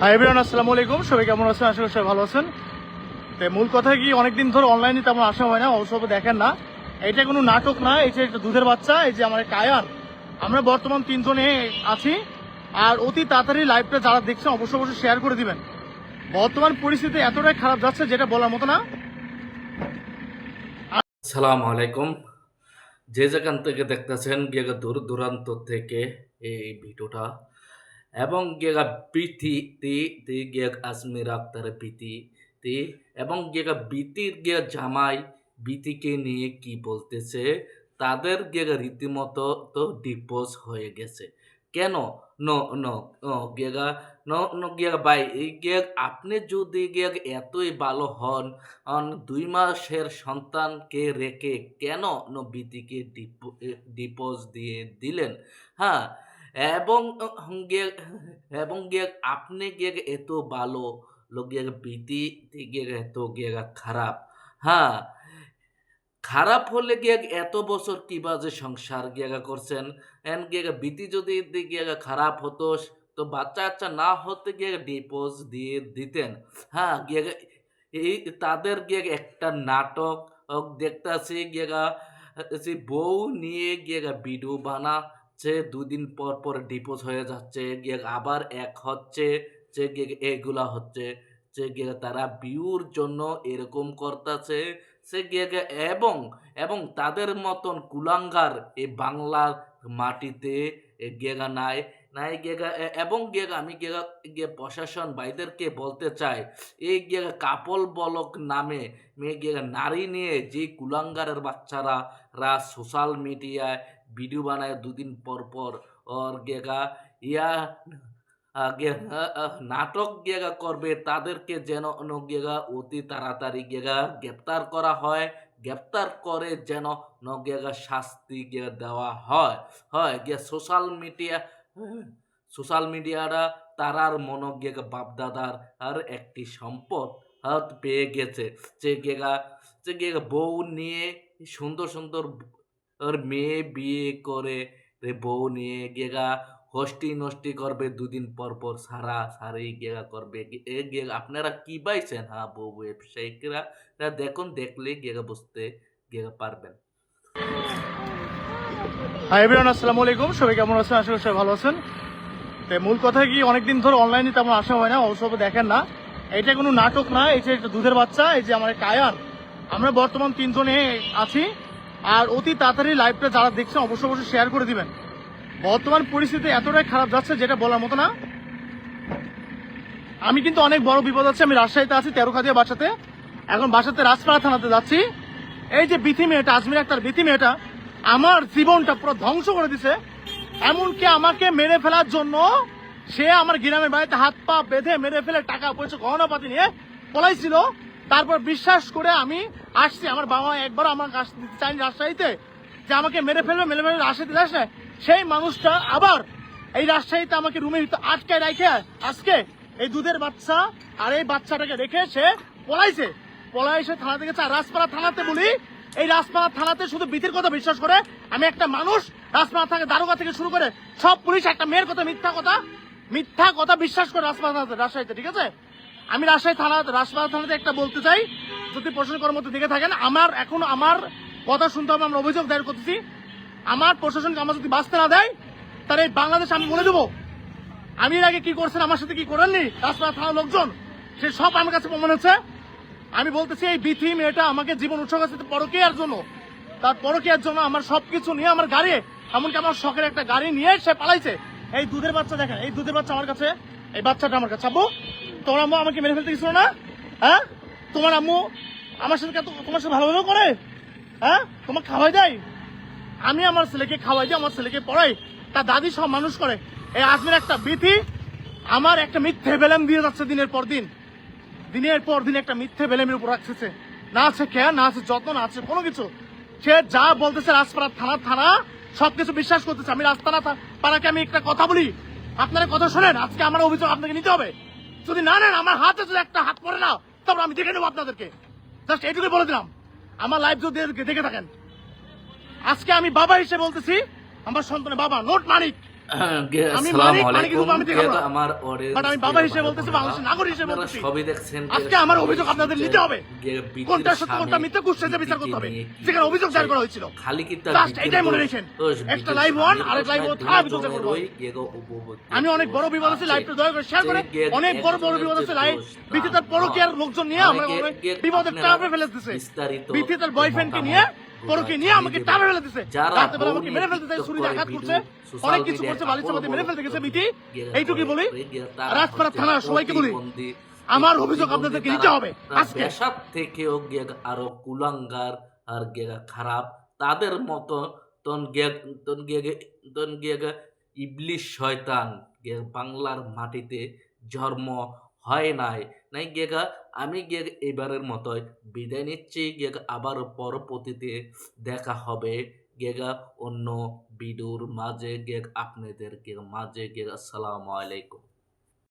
Hi everyone আসসালামু আলাইকুম। সবাই কেমন আছেন? আশা করি সবাই ভালো আছেন। তো মূল কথা কি, অনেকদিন ধরে অনলাইনে তেমন আসা হয় না অবশ্য দেখেন না। এটা কোনো নাটক না এটা একটা দুধের বাচ্চা, এই যে আমার কায়ান আমরা বর্তমান তিনজনে আছি, আর অতি তাড়াতাড়ি লাইভটা যারা দেখছেন অবশ্যই অবশ্যই শেয়ার করে দিবেন। বর্তমান পরিস্থিতি এতটাই খারাপ যাচ্ছে যেটা বলার মতো না। সালাম আলাইকুম। যে যেখান থেকে দেখতেছেন, গিয়ে দূর দূরান্ত থেকে এই ভিডিওটা এবং গেগা প্রীতি তি তি গিয়ে আজমির আক্তারের প্রীতি, তি, এবং গিয়ে বিতির গিয়ে জামাই বিতিকে নিয়ে কি বলতেছে? তাদের গিয়ে রীতিমতো তো ডিপোজ হয়ে গেছে। কেন? ন ন নো গিয়েগা ন, নো গিয়ে ভাই, এই গেগ আপনি যদি গেগ এতই ভালো হন দুই মাসের সন্তানকে রেখে কেন নবীতিকে ডিপোজ দিয়ে দিলেন? হ্যাঁ এবং এবং গিয়ে আপনি গিয়ে এত ভালো লোক গিয়ে বিধি গিয়ে এত গিয়ে খারাপ। হ্যাঁ খারাপ হলে গিয়ে এত বছর কীভাবে সংসার গিয়ে করছেন? এন গিয়ে বিধি যদি গিয়ে খারাপ হতো তো বাচ্চা কাচ্চা না হতে গিয়ে ডিপোজ দিয়ে দিতেন। হ্যাঁ গিয়ে এই তাদের গিয়ে একটা নাটক। দেখতেছি গিয়ে বউ নিয়ে গিয়ে ভিডিও বানাচ্ছে দুদিন পর পর ডিপোজ হয়ে যাচ্ছে, গিয়ে আবার এক হচ্ছে, যে গিয়ে এগুলা হচ্ছে, যে গিয়ে তারা বিউর জন্য এরকম করতেছে, সে গিয়ে এবং এবং তাদের মতন কুলাঙ্গার এই বাংলার মাটিতে গেগা নাই নাই গেগা এবং গেগা আমি গেগা গিয়ে প্রশাসন ভাইদেরকে বলতে চাই, এই গিয়ে কাপল বলক নামে মেয়ে গিয়ে নারী নিয়ে যে কুলাঙ্গারের বাচ্চারা রা সোশ্যাল মিডিয়ায় ভিডিও বানায় দুদিন পর পর ওর গেগা, ইয়া নাটক গেগা করবে, তাদেরকে যেন গেগা অতি তাড়াতাড়ি গেগা গ্রেপ্তার করা হয়, গ্রেপ্তার করে যেন গেগা শাস্তি দেওয়া হয় হয় গিয়ে সোশ্যাল মিডিয়া, সোশ্যাল মিডিয়ারা তারার মনো গেগা বাপদাদার আর একটি সম্পদ, হাত পেয়ে গেছে, যে গেগা যে গেগা বউ নিয়ে সুন্দর সুন্দর ওর মেয়ে বিয়ে করে রে বউ নিয়ে গেগা হস্টি নষ্টি করবে দুদিন পর পর, সারা সারি গেগা করবে। এ গেগা, আপনারা কি পাইছেন হ্যাঁ বউ ব্যবসায়িকরা দেখুন দেখলে গেগা বুঝতে গেগা পারবেন। হাই এভরিওয়ান আসসালামু আলাইকুম। সবাই কেমন আছেন? আশা করি সবাই ভালো আছেন। তো মূল কথা কি, অনেকদিন ধরে অনলাইনে তেমন আসা হয় না অবশ্য দেখেন না। এটা কোনো নাটক না এটা একটা দুধের বাচ্চা, এই যে আমার কায়ান আমরা বর্তমান তিনজনে আছি। আর অতি তাড়াতাড়ি লাইভটা যারা দেখছেন অবশ্যই অবশ্যই শেয়ার করে দিবেন। বর্তমান পরিস্থিতি এতটাই খারাপ যাচ্ছে যেটা বলার মতো না। আমি কিন্তু অনেক বড় বিপদ আছে, আমি রাজশাহীতে আছি, তেরোখাদিয়া বাসাতে। এখন বাসাতে রাজপাড়া থানাতে যাচ্ছি। এই যে বিথি মেয়েটা, আজমির একটা বিথি মেয়েটা, আমার জীবনটা পুরো ধ্বংস করে দিছে। এমনকি আমাকে মেরে ফেলার জন্য সে আমার গ্রামের বাড়িতে হাত পা বেঁধে মেরে ফেলে টাকা পয়সা গহনাপাতি নিয়ে পলাইছিল। তারপর বিশ্বাস করে আমি আসছি। আমার বাবা একবার আমার কাছ দিতে চাইনি রাজশাহীতে, যে আমাকে মেরে ফেলবে, মেরে ফেলে রাজশাহীতে আসে সেই মানুষটা আবার এই রাজশাহীতে আমাকে রুমে আটকায় রেখে আজকে এই দুধের বাচ্চা আর এই বাচ্চাটাকে রেখে সে পলাইছে। পলাই এসে থানা থেকে রাজপাড়া থানাতে বলি, এই রাজপাড়া থানাতে শুধু বিধির কথা বিশ্বাস করে, আমি একটা মানুষ, রাজপাড়া থেকে দারোগা থেকে শুরু করে সব পুলিশ, একটা মেয়ের কথা মিথ্যা কথা মিথ্যা কথা বিশ্বাস করে রাজপাড়া থানাতে, রাজশাহীতে, ঠিক আছে? আমি রাজশাহী থানা, রাজপাড়া থানাতে একটা বলতে চাই, যদি প্রশাসন কর্মরত দেখে থাকেন, আমার এখন আমার কথা শুনতে হবে, আমরা অভিযোগ দায়ের করতেছি। আমার প্রশাসনকে আমার যদি বাঁচতে না দেয়, তাহলে এই বাংলাদেশ আমি বলে দেবো। আমি এর আগে কি করছেন, আমার সাথে কি করেননি? রাজপাড়া থানার লোকজন, সে সব আমার কাছে প্রমাণ হচ্ছে আমি বলতেছি, এই বিথি মেয়েটা আমাকে জীবন উৎসর্গ করছে পরকীয়ার জন্য। তার পরকীয়ার জন্য আমার সবকিছু নিয়ে আমার গাড়ি, এমনকি আমার শখের একটা গাড়ি নিয়ে সে পালাইছে। এই দুধের বাচ্চা দেখেন, এই দুধের বাচ্চা আমার কাছে, এই বাচ্চাটা আমার কাছে। আব্বু তোমার আম্মু আমাকে মেরে ফেলতে গেছিল না? হ্যাঁ? তোমার আম্মু আমার সাথে তোমার সাথে ভালোভাবে করে? হ্যাঁ? তোমার খাওয়াই দেয়? আমি আমার ছেলেকে খাওয়াই দিই, আমার ছেলেকে পড়াই, তার দাদি সব মানুষ করে। এই আজমের একটা বিথি আমার একটা মিথ্যে বেলেম দিয়ে যাচ্ছে দিনের পর দিন। দিনের পর দিন একটা মিথ্যে বেলেমের উপর রাখতেছে। না আছে খেয়া না আছে যত্ন, না আছে কোনো কিছু। সে যা বলতেছে রাজপাড়া থানা থানা, সবকিছু বিশ্বাস করতেছে। আমি রাজপাড়া থা- পাড়াকে আমি একটা কথা বলি। আপনারা কথা শোনেন, আজকে আমার অভিযোগ আপনাকে নিতে হবে। যদি না নেন, আমার হাতে যদি একটা হাত পরে না তারপর আমি দেখে নেব আপনাদেরকে। জাস্ট এটুকুই বলে দিলাম। আমার লাইফ যদি দেখে থাকেন। আজকে আমি বাবা হিসেবে বলতেছি, আমার সন্তানের বাবা নোট মানিক। আমি আসসালামু মালিক, মালিক আলাইকুম। হিসেবে আমি দেখব গে- না। আমার আমি বাবা হিসেবে বলতেছি, বাংলাদেশের নাগরিক হিসেবে বলতেছি। সবই দেখছেন আজকে আমার অভিযোগ আপনাদের নিতে হবে। কোনটা সত্য কোনটা মিথ্যা কুশ্চেতে বিচার করতে হবে বিটিকে নিয়ে কি যেখানে অভিযোগ দায়ের করা হয়েছিল খালি কি তার এটাই মনে রেখেন। একটা বিটির live one, স্বামীর আরেক দোষ live নয়, one, থানা দুজনেরই বিচার করব। আমি অনেক বড় বিপদ আছে। লাইভটা দয়া করে শেয়ার করে অনেক বড় বড় বিপদ আছে লাইভ পরকীয়ার। লোকজন নিয়ে আমরা বিপদের টাপে ফেলে দিতেছে বয়ফ্রেন্ডকে নিয়ে পরকে নিয়ে আমাকে ফেলে দিছে। আমাকে মেরে নিয়ে ফেলতে চাই ছুরি আঘাত করছে অনেক কিছু করছে বালিশের মধ্যে মেরে ফেলতে গেছে এইটুকুই বলি রাজপাড়া থানা সবাইকে বলি আমার অভিযোগ আপনাদেরকে নিতে হবে। আজকে থেকেও আরও কুলাঙ্গার আর গিয়ে খারাপ। তাদের মতো তন গিয়ে তন গিয়ে তন ইবলিশ শয়তান বাংলার মাটিতে জন্ম হয় নাই। নাই গিয়ে আমি গিয়ে এবারের মতোই বিদায় নিচ্ছি। গিয়ে আবার পরবর্তীতে দেখা হবে। গেগা, অন্য বিদুর মাঝে, গেগ আপনাদের মাঝে, গেগা, আসসালামু আলাইকুম।